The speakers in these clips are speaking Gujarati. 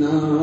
ધર્મ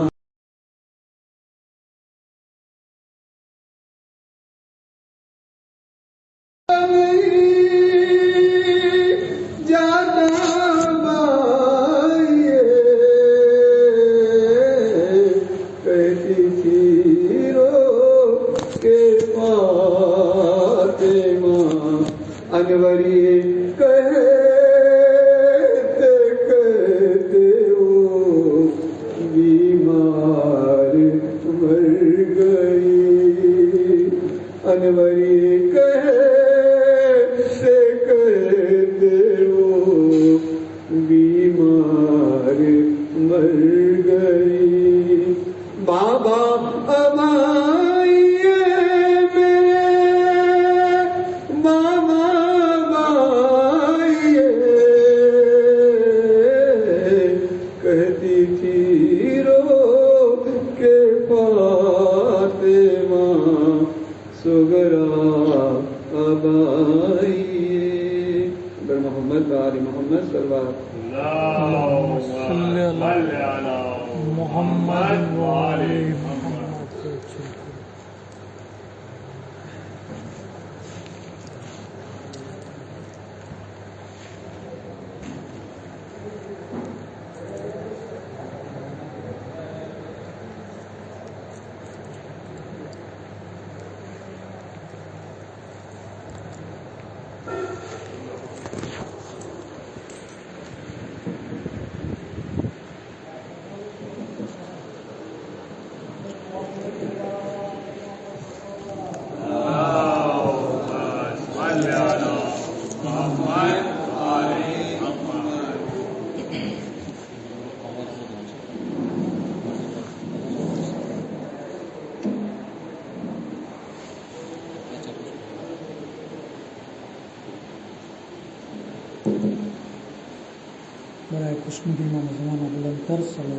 بسم الله الرحمن الرحيم ترسل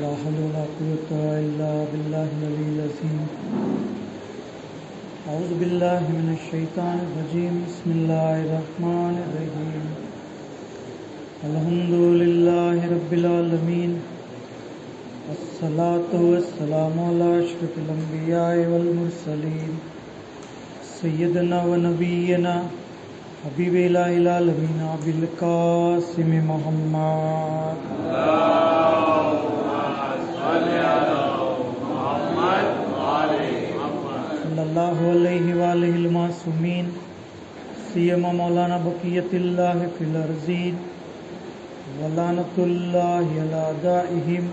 لا حول ولا قوة إلا بالله العلي العظيم. أعوذ بالله من الشيطان الرجيم. بسم الله الرحمن الرحيم. الحمد لله رب العالمين. والصلاة والسلام على أشرف الأنبياء والمرسلين. سيدنا ونبينا، حبيب إله العالمين أبي القاسم محمد. صل اللہ علیہ وآلہ مولانا بقیت اللہ فی الارضین ولانت اللہ علادائہم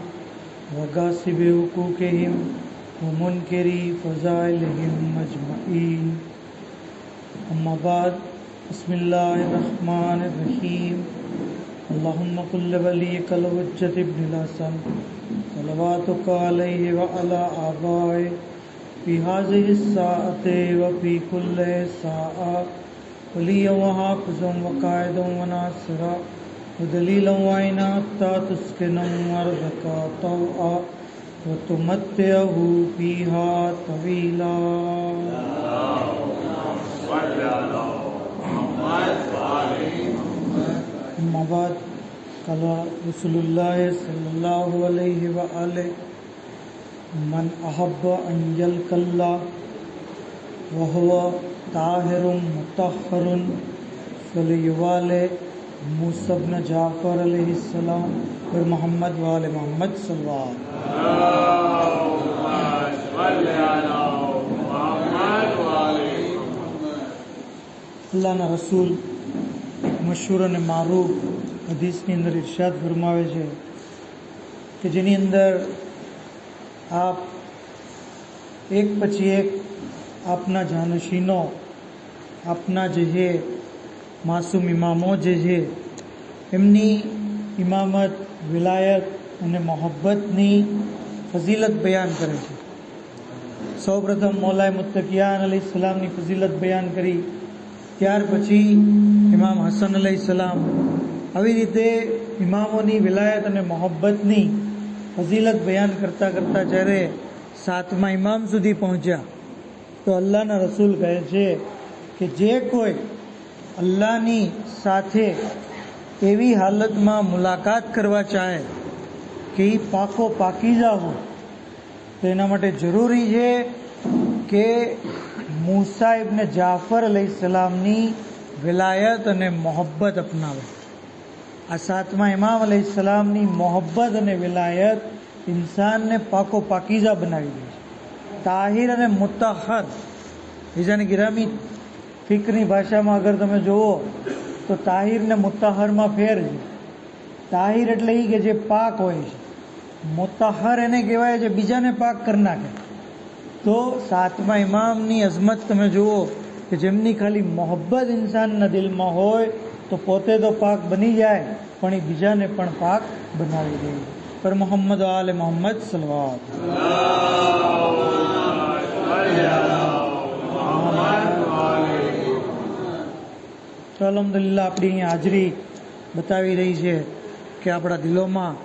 وغاسب حقوقہم ومنکری فضائلہم مجمعین اما بعد، بسم اللہ الرحمن الرحیم اللهم قل لوليك الحجة ابن الحسن. صلواتك عليه وعلى آبائه. في هذه الساعة وفي كل ساعة. وليا وحافظا وقائدا وناصرا ودليلا وعينا حتى تسكنا أرضك طوعا وتمتعه فيها طويلا اللهم صل على محمد وآل أما بعد، قال رسول اللہ صلی اللہ علیہ وآلہ من احب ان يلقى الله وهو طاهر مطهر فليوالي موسى بن جعفر علیہ السلام اور محمد وآل محمد صلی اللہ علیہ اللہ نے رسول મશહૂર અને મારૂફ હદીસની અંદર ઇરશાદ ફરમાવે છે કે જેની અંદર આપ એક પછી એક આપના જાનશીનો, આપના જે છે માસૂમ ઇમામો જે છે એમની ઇમામત, વિલાયત અને મોહબ્બતની ફઝીલત બયાન કરે છે. સૌપ્રથમ મોલાય મુત્તકિયાન અલી સલામની ફઝીલત બયાન કરી. ત્યાર પછી ઇમામ હસન અલી સલામ આવી રીતે ઇમામોની વિલાયત અને મોહબ્બતની ફઝીલત બયાન કરતાં કરતાં જ્યારે સાતમા ઇમામ સુધી પહોંચ્યા, તો અલ્લાહના રસૂલ કહે છે કે જે કોઈ અલ્લાહની સાથે એવી હાલતમાં મુલાકાત કરવા ચાહે કે એ પાકો પાકી હોય, તો એના માટે જરૂરી છે કે મૂસા ઇબને જાફર અલૈહિસ્સલામની વિલાયત અને મોહબ્બત અપનાવે. આ સાતમા ઇમામ અલૈહિસ્સલામની મોહબ્બત અને વિલાયત ઇન્સાનને પાકો પાકીઝા બનાવી દે છે. તાહિર અને મુતાહર બીજાની ગિરામી ફિકરની ભાષામાં અગર તમે જુઓ, તો તાહિર ને મુતહરમાં ફેર છે. તાહિર એટલે એ કે જે પાક હોય છે. મુતાહર એને કહેવાય છે બીજાને પાક કરી નાખે. તો સાતમા ઇમામની અઝમત તમે જુઓ કે જેમની ખાલી મોહબ્બત ઇન્સાનના દિલમાં હોય તો પોતે તો પાક બની જાય, પણ એ બીજાને પણ પાક બનાવી દે. પર મોહમ્મદ આલ મોહમ્મદ સલવાત તો અલહમદુલિલ્લાહ આપણી અહીં હાજરી બતાવી રહી છે કે આપણા દિલોમાં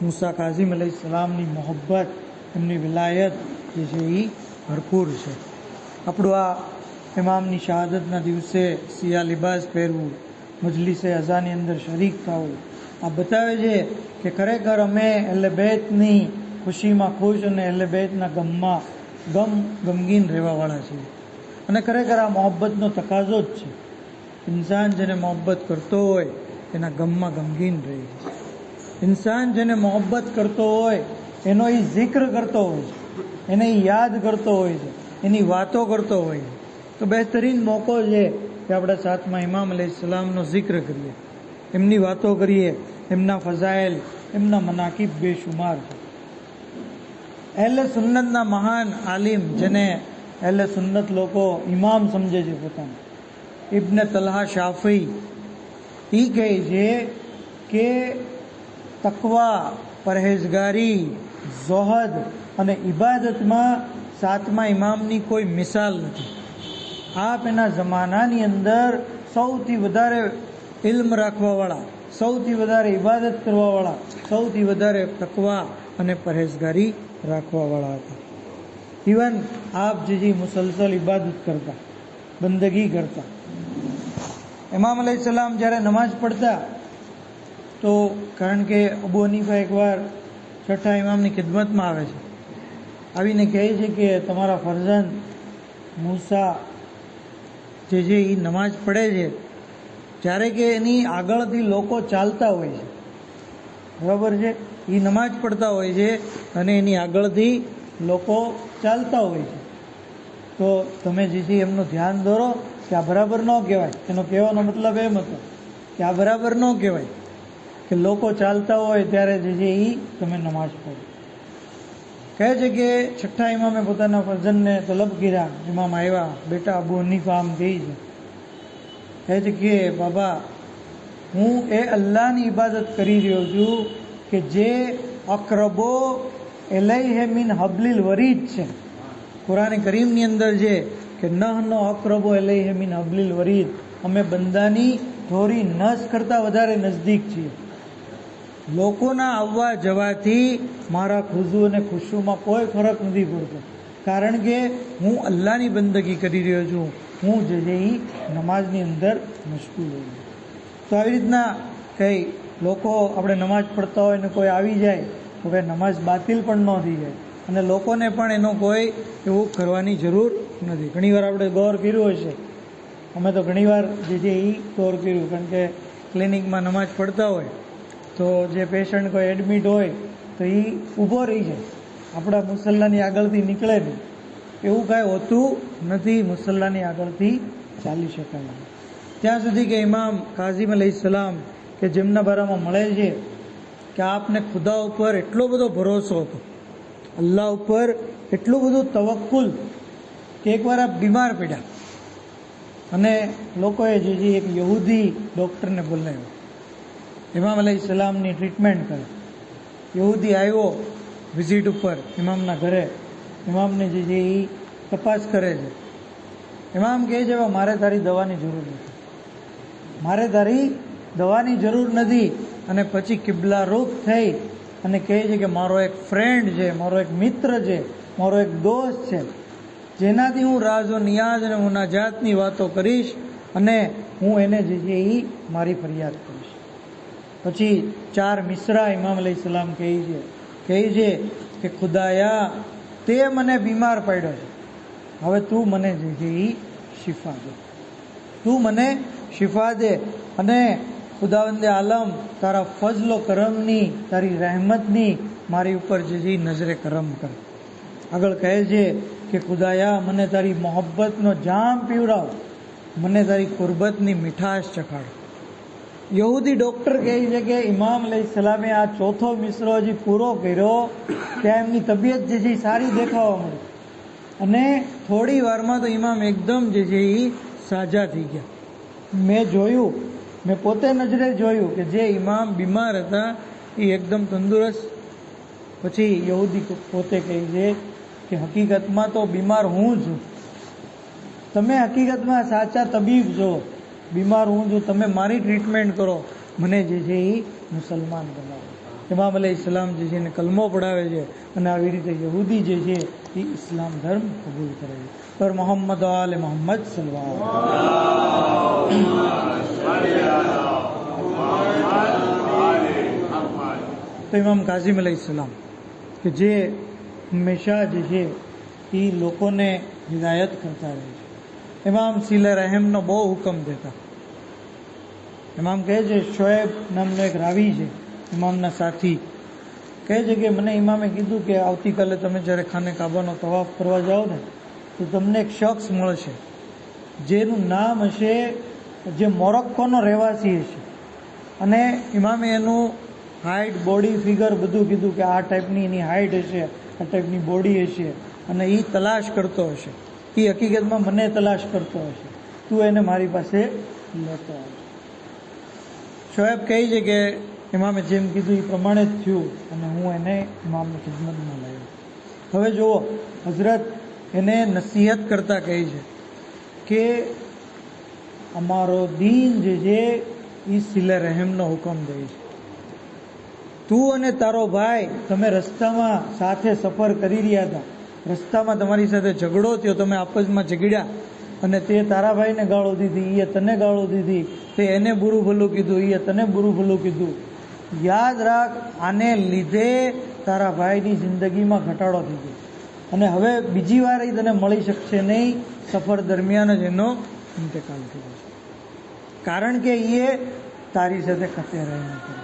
મુસા કાઝીમ અલૈહિ સલામની મોહબ્બત, એમની વિલાયત જે છે એ ભરપૂર છે. આપણું આ ઇમામની શહાદતના દિવસે સિયા લિબાસ પહેરવું, મજલિસે અઝાની અંદર શરીક થવું, આ બતાવે છે કે ખરેખર અમે એટલે બેતની ખુશીમાં ખુશ અને એટલે બેતના ગમમાં ગમ, ગમગીન રહેવાવાળા છીએ. અને ખરેખર આ મોહબ્બતનો તકાજો જ છે. ઇન્સાન જેને મોહબ્બત કરતો હોય, એના ગમમાં ગમગીન રહે છે. ઇન્સાન જેને મોહબ્બત કરતો હોય, એનો એ જિક્ર કરતો હોય છે. એને યાદ કરતો હોય છે, એની વાતો કરતો હોય છે. તો બહેતરીન મોકો છે કે આપણે સાથમાં ઇમામ અલી સલામનો જિક્ર કરીએ. એમની વાતો કરીએ, એમના ફઝાયેલ, એમના મનાકીબ બેશુમાર છે. અહેલે સુન્નતના મહાન આલિમ જેને એલ સુન્નત લોકો ઇમામ સમજે છે પોતાને. ઇબ્ન તલહા શાફી એ કહે છે કે તકવા પરહેજગારી જોહદ અને ઇબાદતમાં સાતમા ઇમામની કોઈ મિસાલ નથી. આપ એના જમાનાની અંદર સૌથી વધારે ઇલ્મ રાખવાવાળા, સૌથી વધારે ઇબાદત કરવાવાળા, સૌથી વધારે તકવા અને પરહેજગારી રાખવાવાળા હતા. ઇવન આપ જે મુસલસલ ઇબાદત કરતા, બંદગી કરતા. ઇમામ અલી સલામ જ્યારે નમાઝ પડતા, તો કારણ કે અબુ હનીફા એકવાર છઠ્ઠા ઇમામની ખિદમતમાં આવે છે. આવીને કહે છે કે તમારા ફરજન મૂસા જે છે એ નમાઝ પડે છે, જ્યારે કે એની આગળથી લોકો ચાલતા હોય છે. બરાબર છે? એ નમાઝ પડતા હોય છે અને એની આગળથી લોકો ચાલતા હોય છે. તો તમે જે છે એમનું ધ્યાન દોરો કે આ બરાબર ન કહેવાય. એનો કહેવાનો મતલબ એમ હતો કે આ બરાબર ન કહેવાય. કે લોકો ચાલતા હોય ત્યારે જે છે એ તમે નમાઝ પઢો. કહે છે કે છઠ્ઠા ઇમામે પોતાના ફરજનને તલબ કર્યા. ઇમામ આવ્યા બેટા, અબુ હનીફા આમ કહે છે. છે કે, બાબા, હું એ અલ્લાહની ઇબાદત કરી રહ્યો છું કે જે અકરબો એલૈહે મીન હબલીલ વરીદ છે. કુરાન કરીમની અંદર છે કે, નહનો અકરબો એલૈહે મીન હબલીલ વરીદ. અમે બંદાની ધોરી નસ કરતાં વધારે નજદીક છીએ. લોકોના આવવા જવાથી મારા ખુશુ અને ખુશુમાં કોઈ ફરક નથી પડતો. કારણ કે હું અલ્લાહની બંદગી કરી રહ્યો છું. હું જે છે એ નમાઝની અંદર મુશ્કેલ હોઉં. તો આવી રીતના કંઈ લોકો આપણે નમાઝ પડતા હોય ને કોઈ આવી જાય, તો કંઈ નમાઝ બાતિલ પણ ન થઈ જાય. અને લોકોને પણ એનો કોઈ એવું કરવાની જરૂર નથી. ઘણીવાર આપણે ગૌર કર્યું હશે અમે તો ઘણીવાર જે છે એ ગૌર કર્યું. કારણ કે ક્લિનિકમાં નમાઝ પડતા હોય તો જે પેશન્ટ કોઈ એડમિટ હોય, તો એ ઊભો રહી જાય. આપણા મુસલ્લાની આગળથી નીકળે નહીં. એવું કાંઈ હોતું નથી મુસલ્લાની આગળથી ચાલી શકાય. ત્યાં સુધી કે ઇમામ કાઝીમ સલામ કે જેમના બારામાં મળે છે, કે આપને ખુદા ઉપર એટલો બધો ભરોસો હતો, અલ્લાહ ઉપર એટલું બધું તવક્કુલ કે એકવાર આપ બીમાર પડ્યા. અને લોકોએ જે એક યહૂદી ડૉક્ટરને બોલાવ્યો. ઇમામ અલી સલામની ટ્રીટમેન્ટ કરે. યહૂદી આવ્યો વિઝિટ ઉપર ઇમામના ઘરે. ઇમામને જે છે એ તપાસ કરે છે. ઇમામ કહે છે મારે તારી દવાની જરૂર નથી. મારે તારી દવાની જરૂર નથી. અને પછી કિબલા રૂપ થઈ અને કહે છે કે, મારો એક ફ્રેન્ડ છે, મારો એક મિત્ર છે, મારો એક દોસ્ત છે. જેનાથી હું રાજો નિયાજ અને મુનાજાતની વાતો કરીશ અને હું એને જે છે એ મારી ફરિયાદ પછી ચાર મિશ્રા ઇમામ અલી સલામ કહે છે કહે છે કે, ખુદાયા, તે મને બીમાર પડ્યો છે. હવે તું મને જે એ શિફા દે. તું મને શિફા દે અને ખુદાવંદે આલમ, તારા ફજલો કરમની, તારી રહેમતની મારી ઉપર જે છે નજરે કરમ કર. આગળ કહે છે કે, ખુદાયા, મને તારી મોહબ્બતનો જામ પીવડાવ. મને તારી કુરબતની મીઠાશ ચખાડ. યહૂદી ડૉક્ટર કહે છે કે ઇમામ અલી સલામે આ ચોથો મિશ્રો હજી પૂરો કર્યો ત્યાં એમની તબિયત જે છે સારી દેખાવા મળી. અને થોડી વારમાં તો ઇમામ એકદમ જે છે એ સાજા થઈ ગયા. મેં જોયું, મેં પોતે નજરે જોયું કે જે ઇમામ બીમાર હતા, એ એકદમ તંદુરસ્ત. પછી યહૂદી પોતે કહે છે કે હકીકતમાં તો બીમાર હું છું. તમે હકીકતમાં સાચા તબીબ છો. બીમાર હું જો તમે મારી ટ્રીટમેન્ટ કરો, મને જે છે એ મુસલમાન બનાવો. ઇમામ અલી ઇસ્લામ જે છે એને કલમો પડાવે છે અને આવી રીતે યહૂદી જે છે એ ઇસ્લામ ધર્મ કબૂલ કરે છે. પર મોહમ્મદ આલે મોહમ્મદ સલવા તો ઇમામ કાઝિમ અલી ઇસ્લામ કે જે હંમેશા જે છે એ લોકોને હિદાયત કરતા રહે છે. ઇમામ સિલે રહેમનો બહુ હુકમ દેતા. ઇમામ કહે છે, શોએબ નામનો એક રાવી છે ઇમામના સાથી. કહે છે કે, મને ઇમામે કીધું કે આવતીકાલે તમે જ્યારે ખાને કાબાનો તવાફ કરવા જાઓ ને, તો તમને એક શખ્સ મળશે, જેનું નામ હશે, જે મોરક્કોનો રહેવાસી હશે. અને ઇમામે એનું હાઇટ બોડી ફિગર બધું કીધું કે આ ટાઈપની એની હાઇટ હશે, આ ટાઈપની બોડી હશે, અને એ તલાશ કરતો હશે. એ હકીકતમાં મને તલાશ કરતો હશે તું એને મારી પાસે લેતો હશે શોએબ કહે છે કે ઇમામે જેમ કીધું એ પ્રમાણે જ થયું અને હું એને ઇમામની ખિદમતમાં લાવ્યો. હવે જુઓ, હઝરત એને નસીહત કરતા કહે છે કે અમારો દીન જે છે એ સિલે રહેમનો હુકમ દે છે. તું અને તારો ભાઈ તમે રસ્તામાં સાથે સફર કરી રહ્યા હતા. રસ્તામાં તમારી સાથે ઝઘડો થયો, તમે આપસમાં ઝઘડ્યા અને તે તારાભાઈને ગાળો દીધી એ તને ગાળો દીધી, તે એને બુરું ભલું કીધું એ તને બુરું ભલું કીધું. યાદ રાખ, આને લીધે તારા ભાઈની જિંદગીમાં ઘટાડો થઈ ગયો. અને હવે બીજી વાર એ તને મળી શકશે નહીં, સફર દરમિયાન જ એનો ઇન્તકાલ થઈ જશે. કારણ કે એ તારી સાથે ખતે રહી નથી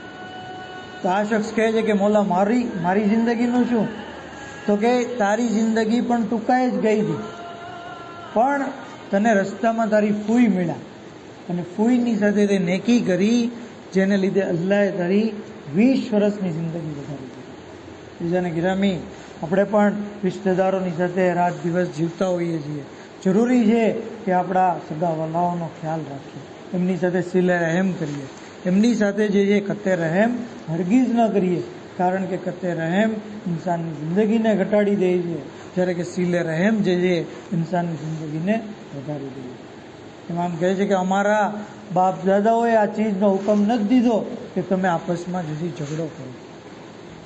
તો આ શખ્સ કહે છે કે, મોલા, મારી મારી જિંદગીનું શું? તો કે તારી જિંદગી પણ ટૂંકાઈ જ ગઈ હતી. પણ તને રસ્તામાં તારી ફૂઈ મળ્યા. અને ફૂઈની સાથે તે નેકી કરી, જેને લીધે અલ્લાહે તારી વીસ વર્ષની જિંદગી વધારી બીજાને ગિરામી આપણે પણ રિશ્તેદારોની સાથે રાત દિવસ જીવતા હોઈએ છીએ. જરૂરી છે કે આપણા સગાવાલાઓનો ખ્યાલ રાખીએ. એમની સાથે સિલે રહેમ કરીએ. એમની સાથે જે છે કતે રહેમ હરગીજ ન કરીએ. કારણ કે કતે રહેમ ઇન્સાનની જિંદગીને ઘટાડી દે છે. જ્યારે કે સીલે રહેમ જે છે, ઇન્સાનની જિંદગીને વધારી દે છે. ઇમામ કહે છે કે અમારા બાપ દાદાઓએ આ ચીજનો હુકમ નથી દીધો કે તમે આપસમાં જજી ઝઘડો કરો.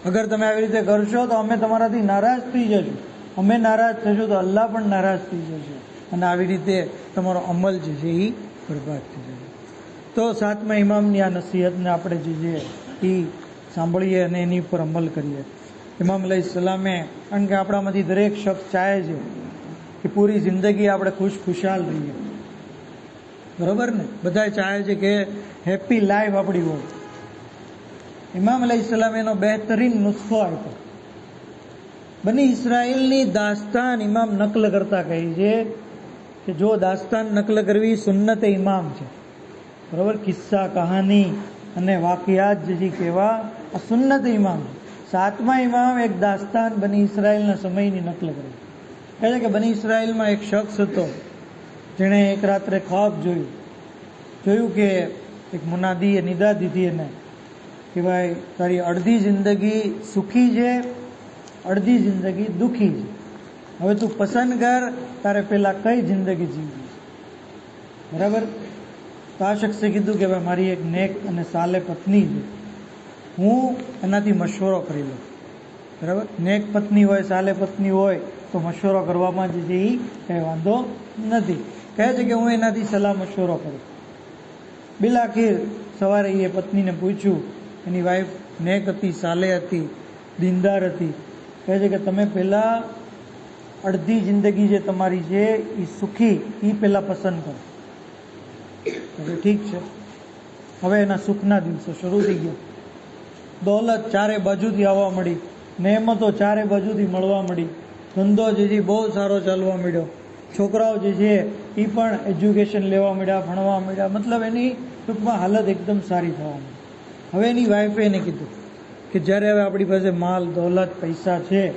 અગર તમે આવી રીતે કરશો તો અમે તમારાથી નારાજ થઈ જશું. અમે નારાજ થશું તો અલ્લાહ પણ નારાજ થઈ જશે. અને આવી રીતે તમારો અમલ જે છે એ બરબાદ થઈ જશે. તો સાતમા ઇમામની આ નસીહતને આપણે જે છે એ સાંભળીએ અને એની ઉપર અમલ કરીએ. ઇમામ અલી સલામે કારણ કે આપણામાંથી દરેક શખ્સ ચાહે છે કે પૂરી જિંદગી આપણે ખુશ ખુશાલ રહીએ. બરોબર ને? બધા ચાહે છે કે હેપી લાઈફ આપણી હોય. ઇમામ અલી સલામ એનો બહેતરીન નુસ્ખો આપ્યો. બની ઇસરાયલની દાસ્તાન ઇમામ નકલ કરતા કહે છે કે જો દાસ્તાન નકલ કરવી સુન્નત ઇમામ છે. બરોબર? કિસ્સા, કહાની અને વાકિયાત જે કહેવા આ સુન્નત ઇમામ સાતમા ઇમામ એક દાસ્તાન બની ઇસરાયલના સમયની નકલ કરે. કહે છે કે બની ઇસરાયલમાં એક શખ્સ હતો, જેણે એક રાત્રે ખ્વાબ જોયું. જોયું કે એક મુનાદીએ નિદા દીધી એને, કે ભાઈ, તારી અડધી જિંદગી સુખી છે, અડધી જિંદગી દુખી છે. હવે તું પસંદ કર, તારે પેલા કઈ જિંદગી જીવવી બરાબર? તો આ શખ્સે કીધું કે ભાઈ, મારી એક નેક અને સાલે પત્ની છે. હું એનાથી મશવરો કરી લઉં. બરાબર? નેક પત્ની હોય, સાલે પત્ની હોય, તો મશવરો કરવામાં જે છે એ કંઈ વાંધો નથી. કહે છે કે હું એનાથી સલાહ મશવરો કરું. બિલાખીર સવારે એ પત્નીને પૂછ્યું, એની વાઈફ નેક હતી, સાલે હતી, દીનદાર હતી? કહે છે કે, તમે પહેલાં અડધી જિંદગી જે તમારી છે એ સુખી એ પહેલાં પસંદ કરો. ઠીક છે. હવે એના સુખના દિવસો શરૂ થઈ ગયા. દોલત ચારે બાજુથી આવવા મળી, નહેમતો ચારે બાજુથી મળવા મળી, ધંધો જે છે બહુ સારો ચાલવા મળ્યો. છોકરાઓ જે છે એ પણ એજ્યુકેશન લેવા મળ્યા, ભણવા મળ્યા, મતલબ એની ટૂંકમાં હાલત એકદમ સારી થવા મળી. હવે એની વાઈફે એને કીધું કે જ્યારે હવે આપણી પાસે માલ, દોલત, પૈસા છે,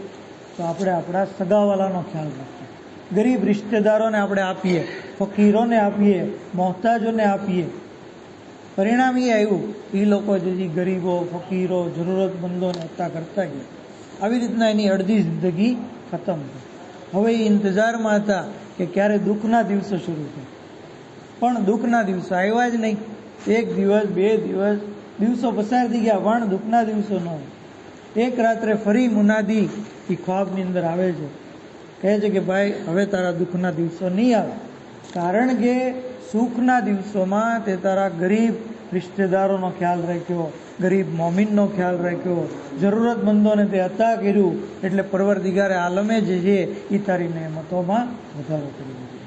તો આપણે આપણા સગાવાલાનો ખ્યાલ રાખીએ. ગરીબ રિશ્તેદારોને આપણે આપીએ, ફકીરોને આપીએ, મોહતાજોને આપીએ પરિણામ એ આવ્યું એ લોકો જે ગરીબો, ફકીરો જરૂરતમંદોને હત્યા કરતા ગયા. આવી રીતના એની અડધી જિંદગી ખતમ થઈ. હવે એ ઇંતજારમાં હતા કે ક્યારે દુઃખના દિવસો શરૂ થાય. પણ દુઃખના દિવસો આવ્યા જ નહીં. એક દિવસ, બે દિવસ, દિવસો પસાર થઈ ગયા પણ દુઃખના દિવસો ન હોય. એક રાત્રે ફરી મુનાદી એ ખ્વાબની અંદર આવે છે. કહે છે કે, ભાઈ, હવે તારા દુઃખના દિવસો નહીં આવે. કારણ કે સુખના દિવસોમાં તે તારા ગરીબ રિશ્તેદારોનો ખ્યાલ રાખ્યો, ગરીબ મોમિનનો ખ્યાલ રાખ્યો, જરૂરતમંદોને તે અતા કર્યું, એટલે પરવરદિગારે આલમે જે છે એ તારી નહેમતોમાં વધારો કરી દીધો.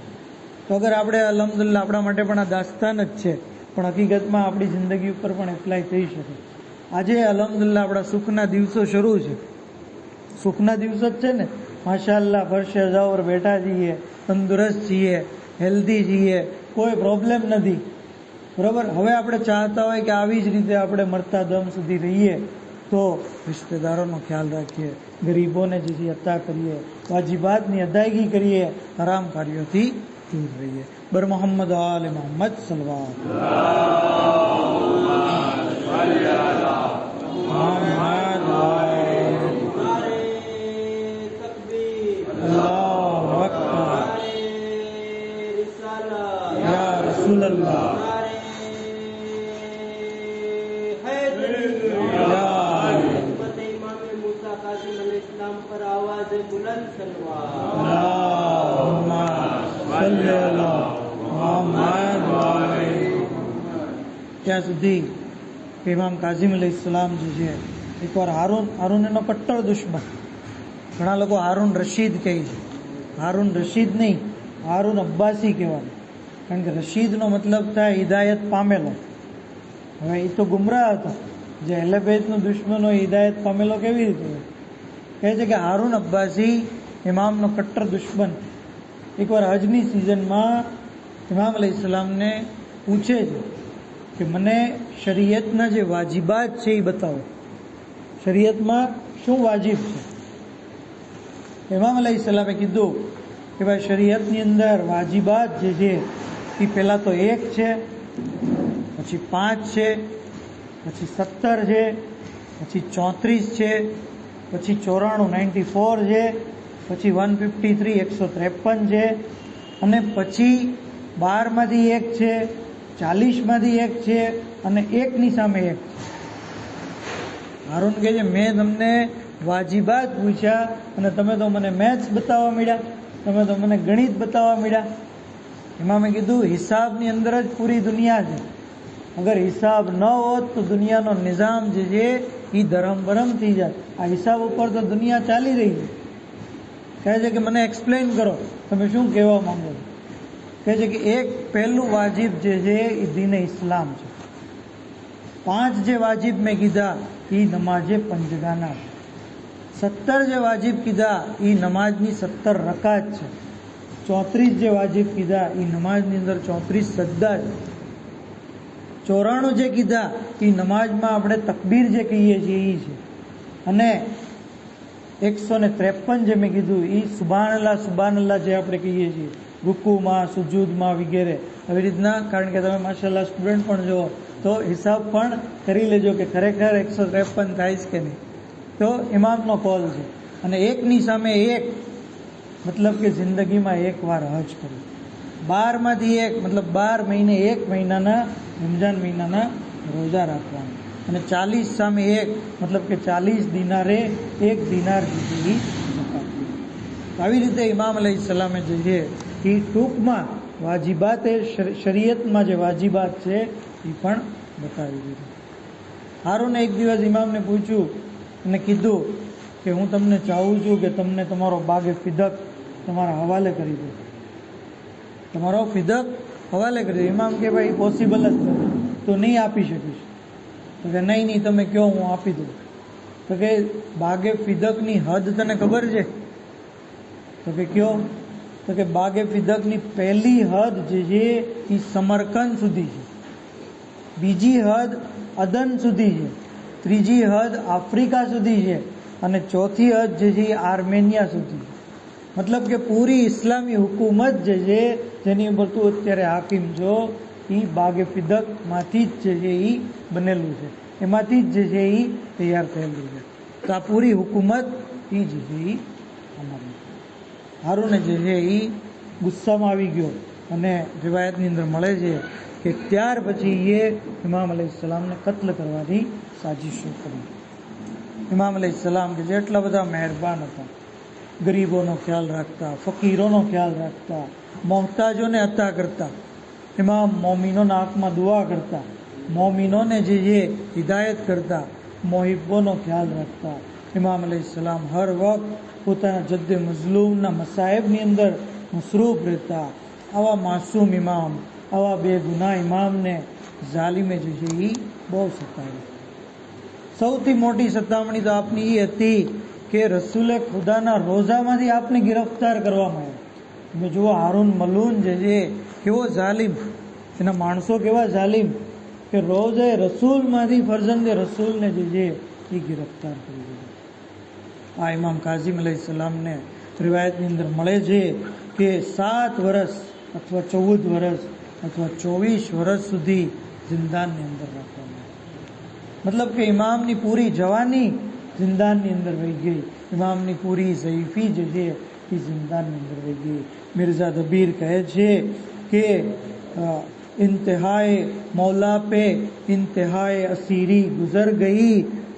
તો અગર આપણે અલહમદુલ્લા આપણા માટે પણ આ દાસ્તાન જ છે, પણ હકીકતમાં આપણી જિંદગી ઉપર પણ એપ્લાય થઈ શકે. આજે અલહમદુલ્લા આપણા સુખના દિવસો શરૂ છે. સુખના દિવસો જ છે ને? માશાલ્લાહ ફરશે અજાવર બેઠા છીએ તંદુરસ્ત છીએ હેલ્ધી છીએ કોઈ પ્રોબ્લેમ નથી. બરાબર? હવે આપણે ચાહતા હોય કે આવી જ રીતે આપણે મરતા દમ સુધી રહીએ તો રિશ્તેદારોનો ખ્યાલ રાખીએ ગરીબોને જે છે અતા કરીએ વાજીબાતની અદાયગી કરીએ હરામ કાર્યોથી દૂર રહીએ. બર મોહમ્મદ આલ મોહમ્મદ સલવાર મોહમ્મદ કે ઇમામ કાઝિમ અલી ઇસ્લામ જે છે એકવાર હારૂન હારૂન એનો કટ્ટર દુશ્મન. ઘણા લોકો હારૂન રશીદ કહે છે. હારૂન રશીદ નહીં, હારૂન અબ્બાસી કહેવાનું કારણ કે રશીદનો મતલબ થાય હિદાયત પામેલો. હવે એ તો ગુમરાહ હતો. જે એલેબેદનો દુશ્મન હોય હિદાયત પામેલો કેવી રીતે હોય? કહે છે કે હારૂન અબ્બાસી ઇમામનો કટ્ટર દુશ્મન. એકવાર હજની સિઝનમાં ઇમામ અલી ઇસ્લામને પૂછે છે કે મને શરીયતના જે વાજિબાત છે એ બતાવો. શરીયતમાં શું વાજિબ છે? ઇમામ અલી સલામે કીધું કે ભાઈ શરીયતની અંદર વાજિબાત જે છે એ પહેલાં તો એક છે, પછી પાંચ છે, પછી સત્તર છે, પછી ચોત્રીસ છે, પછી ચોરાણું, નાઇન્ટી ફોર છે, પછી વન ફિફ્ટી થ્રી, એકસો ત્રેપન છે, અને પછી બારમાંથી એક છે ચાલીસમાંથી એક છે અને એકની સામે એક હારૂન કહે છે, મેં તમને વાજીબાત પૂછ્યા અને તમે તો મને મેથ્સ બતાવવા મળ્યા તમે તો મને ગણિત બતાવવા મળ્યા એમાં મેં કીધું, હિસાબની અંદર જ પૂરી દુનિયા છે. અગર હિસાબ ન હોત તો દુનિયાનો નિઝામ જે છે એ ધરમભરમ થઈ જાય આ હિસાબ ઉપર તો દુનિયા ચાલી રહી છે. કહે છે કે મને એક્સપ્લેન કરો, તમે શું કહેવા માંગો છો? કહે છે કે એક પહેલું વાજિબ જે છે એ દીને ઇસ્લામ છે. પાંચ જે વાજિબ મેં કીધા, એ નમાજે પંજગાના છે. સત્તર જે વાજિબ કીધા, એ નમાજની સત્તર રકાત છે. ચોત્રીસ જે વાજિબ કીધા, એ નમાજની અંદર ચોત્રીસ સદ્દા છે. ચોરાણું જે કીધા, એ નમાજમાં આપણે તકબીર જે કહીએ છીએ એ છે. અને એકસો ને ત્રેપન જે મેં કીધું, એ સુબાનલા સુબાનલ્લા જે આપણે કહીએ છીએ રૂકુમાં, સુજૂદમાં વગેરે. આવી રીતના, કારણ કે તમે માશાલ્લાહ સ્ટુડન્ટ પણ જુઓ, તો હિસાબ પણ કરી લેજો કે ખરેખર એકસો ત્રેપન થાય છે કે નહીં. તો ઇમામનો કોલ છે. અને એકની સામે એક, મતલબ કે જિંદગીમાં એકવાર હજ કરવું બારમાંથી એક, મતલબ બાર મહિને એક મહિનાના રમજાન મહિનાના રોજા રાખવાના. અને ચાલીસ સામે એક, મતલબ કે ચાલીસ દિનારે એક દિનાર જેટલી આવી રીતે ઇમામ અલી સલામે જે છે એ ટૂંકમાં વાજીબાત એ શર- શરીયતમાં જે વાજીબાત છે, એ પણ બતાવી દીધું. હારોને એક દિવસ ઇમામને પૂછ્યું અને કીધું કે હું તમને ચાહું છું કે તમને તમારો બાગે ફિદક તમારા હવાલે કરી દઉં. તમારો ફિદક હવાલે કરી દઉં. ઇમામ કે ભાઈ પોસિબલ જ નથી. તો નહીં આપી શકીશ. તો કે નહીં નહીં, તમે કહો, હું આપી દઉં. તો કે, બાગે ફિદકની હદ તને ખબર છે? તો કે, કયો? તો કે બાગે ફિદકની પહેલી હદ જે છે એ સમરકંદ સુધી છે. બીજી હદ અદન સુધી છે. ત્રીજી હદ આફ્રિકા સુધી છે. અને ચોથી હદ જે છે એ આર્મેનિયા સુધી મતલબ કે પૂરી ઇસ્લામી હુકુમત જે છે જેની ઉપર તું અત્યારે હાકીમ છો એ બાગે ફિદકમાંથી જ જે છે એ બનેલું છે. એમાંથી જ જે છે એ તૈયાર થયેલું છે. તો આ પૂરી હુકુમત એ જે છે એ અમારી હારૂને જે છે એ ગુસ્સામાં આવી ગયો. અને રિવાયતની અંદર મળે છે કે ત્યાર પછી એ ઇમામ અલૈહિ સલામને કત્લ કરવાની સાજિશો કરી. ઇમામ અલૈહિ સલામ કે જેટલા બધા મહેરબાન હતા. ગરીબોનો ખ્યાલ રાખતા, ફકીરોનો ખ્યાલ રાખતા, મોહતાજોને હતા કરતા, ઇમામ મોમિનોના આંખમાં દુઆ કરતા, મોમિનોને જે જે હિદાયત કરતા, મોહિબ્બોનો ખ્યાલ રાખતા, ઇમામ અલૈહિ સલામ હર વખત પોતાના જદ્દે મઝલૂમના મસાહેબની અંદર મસરૂફ રહેતા આવા માસૂમ ઇમામ, આવા બેગુનાહ ઇમામને ઝાલિમે જે એ બહુ સતાવી. સૌથી મોટી સતામણી તો આપની એ હતી કે રસૂલે ખુદાના રોઝામાંથી આપને ગિરફ્તાર કરવામાં આવ્યા. તમે જુઓ હારૂન મલૂન જે છે, કેવો ઝાલિમ. એના માણસો કેવા ઝાલિમ કે રોઝે રસૂલમાંથી ફરજંદે રસૂલને જે છે એ ગિરફ્તાર કરી દીધો આ ઇમામ કાઝીમ અલાઈસલામને રિવાયતની અંદર મળે છે કે સાત વરસ અથવા ચૌદ વરસ અથવા ચોવીસ آ સુધી જિંદાનની અંદર રાખવામાં મતલબ કે ઇમામની પૂરી જવાની જિંદાનની અંદર امام ગઈ ઇમામની પૂરી وہ જે છે એ જિંદાનની અંદર فی ગઈ મિર્ઝા દબીર કહે છે કે انتہائے مولا پہ انتہائے اسیری گزر گئی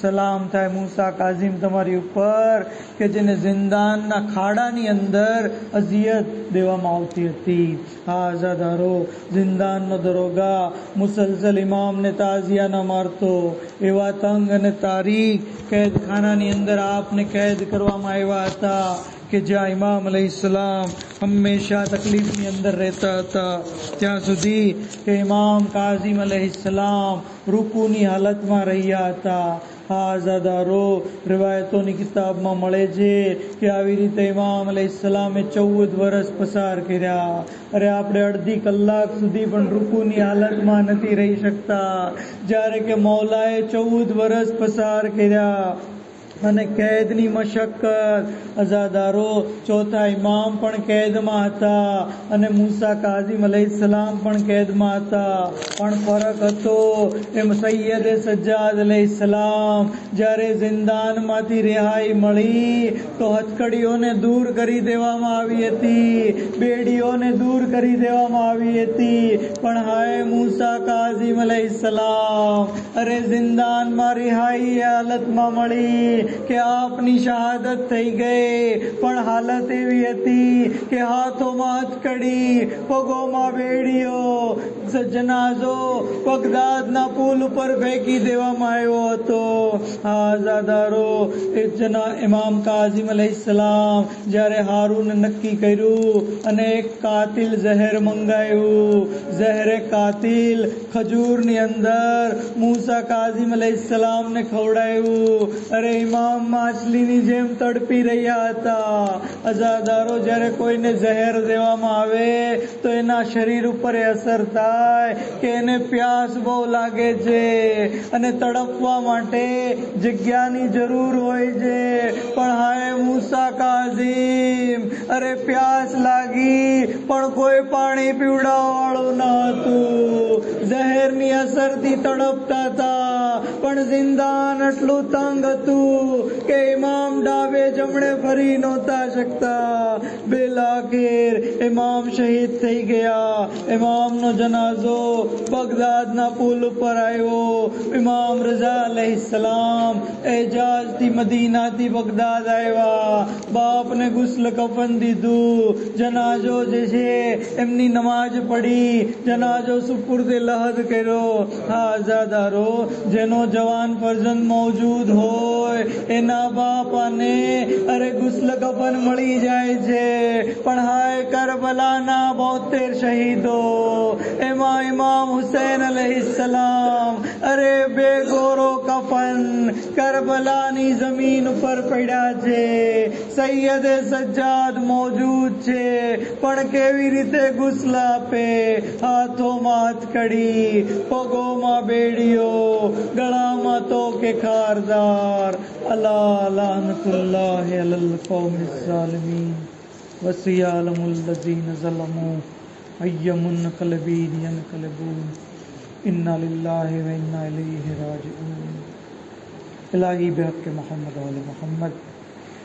સલામ થાય મૂસા કાઝીમ તમારી ઉપર કે જેને જિંદાનના ખાડાની અંદર અઝિયત દેવામાં આવતી હતી આ આઝાદારો જિંદાનનો દરોગા મુસલસલ ઇમામને તાજિયા ન મારતો એવા તંગ અને તારીખ કેદખાનાની અંદર આપને કેદ કરવામાં આવ્યા હતા કે જ્યાં ઇમામ અલૈહિસ્સલામ હંમેશા તકલીફની અંદર રહેતા હતા ત્યાં સુધી કે ઇમામ કાઝીમ અલૈહિસ્સલામ રૂકુની હાલતમાં રહ્યા હતા આ આઝાદારો રિવાયતોની કિતાબમાં મળે છે કે આવી રીતે ઇમામ અલૈહિસ્સલામે ચૌદ વર્ષ પસાર કર્યા. અરે આપણે અડધી કલાક સુધી પણ રૂકુની હાલતમાં નથી રહી શકતા. જ્યારે કે મૌલાએ ચૌદ વર્ષ પસાર કર્યા અને કેદની મશક્કત. અઝાદારો ચોથા ઇમામ પણ કેદમાં હતા અને મૂસા કાઝીમ અલૈહિસ્સલામ પણ કેદમાં હતા. પણ ફરક હતો એમ સૈયદે સજ્જાદ અલૈહિસ્સલામ જ્યારે જિંદાનમાંથી રિહાઈ મળી તો હથકડીઓને દૂર કરી દેવામાં આવી હતી. બેડીઓને દૂર કરી દેવામાં આવી હતી. પણ હાય મૂસા કાઝીમ અલૈહિસ્સલામ અરે જિંદાનમાં રિહાઈ હાલતમાં મળી. કે આપની શહાદત થઈ ગઈ, પણ હાલત એવી હતી કે હાથોમાં હથકડી, પગોમાં બેડીઓ જનાઝો બગદાદના પુલ ઉપર ફેંકી દેવામાં આવ્યો હતો. આઝાદારો એ જના ઇમામ કાઝિમ અલૈહિસ્સલામ જ્યારે હારૂન નક્કી કર્યું અને એક કાતિલ ઝહેર મંગાયું ઝહેરે કાતિલ ખજૂરની અંદર મૂસા કાઝિમ અલૈહિસ્સલામને ખવડાવ્યું. અરે ઇમામ માછલીની જેમ તડપી રહ્યા હતા. અજાદારો જ્યારે કોઈને ઝહેર દેવામાં આવે, તો એના શરીર ઉપર અસર થાય કે એને પ્યાસ બહુ લાગે છે અને તડપવા માટે જગ્યાની જરૂર હોય છે. પણ હાય મૂસા કાઝીમ અરે પ્યાસ લાગી, પણ કોઈ પાણી પીવડાવવાળું ન હતું. ઝહેરની અસરથી તડપતા હતા, પણ જિંદાન એટલું તંગ હતું. કે ઇમામ ડાબે જમણે ફરી નહોતા શકતા. બેલાખેર ઇમામ શહીદ થઈ ગયા. ઇમામનો જનાઝો બગદાદના પુલ ઉપર આવ્યો. ઇમામ રઝા અલહીસલામ એજાજથી મદીનાથી બગદાદ આવ્યા. બાપને ગુસ્લ કફન દીધું. જનાજો જે છે એમની નમાજ પડી જનાજો સુપુર્દે લહદ કર્યો. આઝાદારો જેનો જવાન ફરજંદ મોજૂદ હોય એના બાપાને અરે ગુસ્લ કફન મળી જાય છે. પણ હાય કરબલાના બોતેર શહીદો. એમાં ઇમામ હુસૈન અલૈહિસ્સલામ અરે બે ગોરો કફન કરબલાની જમીન ઉપર પડ્યા છે. સૈયદે સજ્જાદ મોજૂદ છે. પણ કેવી રીતે ગુસ્લ આપે? હાથોમાં હથકડી, પગોમાં બેડીઓ, ગળામાં તો કે ખારદાર. ألا لعنة الله على القوم الظالمين وسيعلم الذين ظلموا أي منقلبين ينقلبون إنا لله وإنا إليه راجعون إلهی بحق کے محمد علیہ محمد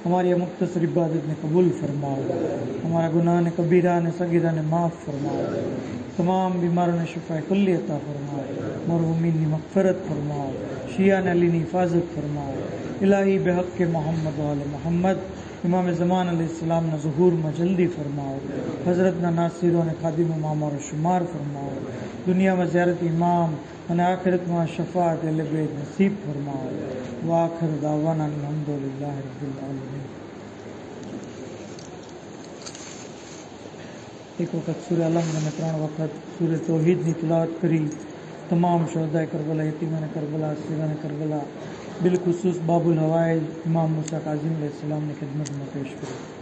ہماری یہ مختصر عبادت نے قبول فرماؤ ہمارا گناہ نے کبیرہ نے صغیرہ نے معاف فرماؤ تمام بیماروں نے شفا کلی عطا فرماؤ مرحومین نے مغفرت فرماؤ شیعہ نے علی نے حفاظت فرماؤ الہی بحق کے محمد وال محمد۔ امام زمان علیہ السلام نے ظہور میں جلدی فرماؤ۔ حضرت نہ ناصروں نے خادم امام اور شمار فرماؤ۔ دنیا میں زیارت امام من آخرت میں شفاعت بیت نصیب فرماؤ۔ و آخر دعوانا الحمد للہ رب العالمین۔ ایک وقت سورہ علم میں تران وقت سورہ توحید نے تلاوت کری۔ تمام شہداء کربلا یتیمہ نے کربلا سیدہ نے کربلا۔ بالخصوص باب الهوائل امام موسی کاظم علیہ السلام نے خدمت में पेश करें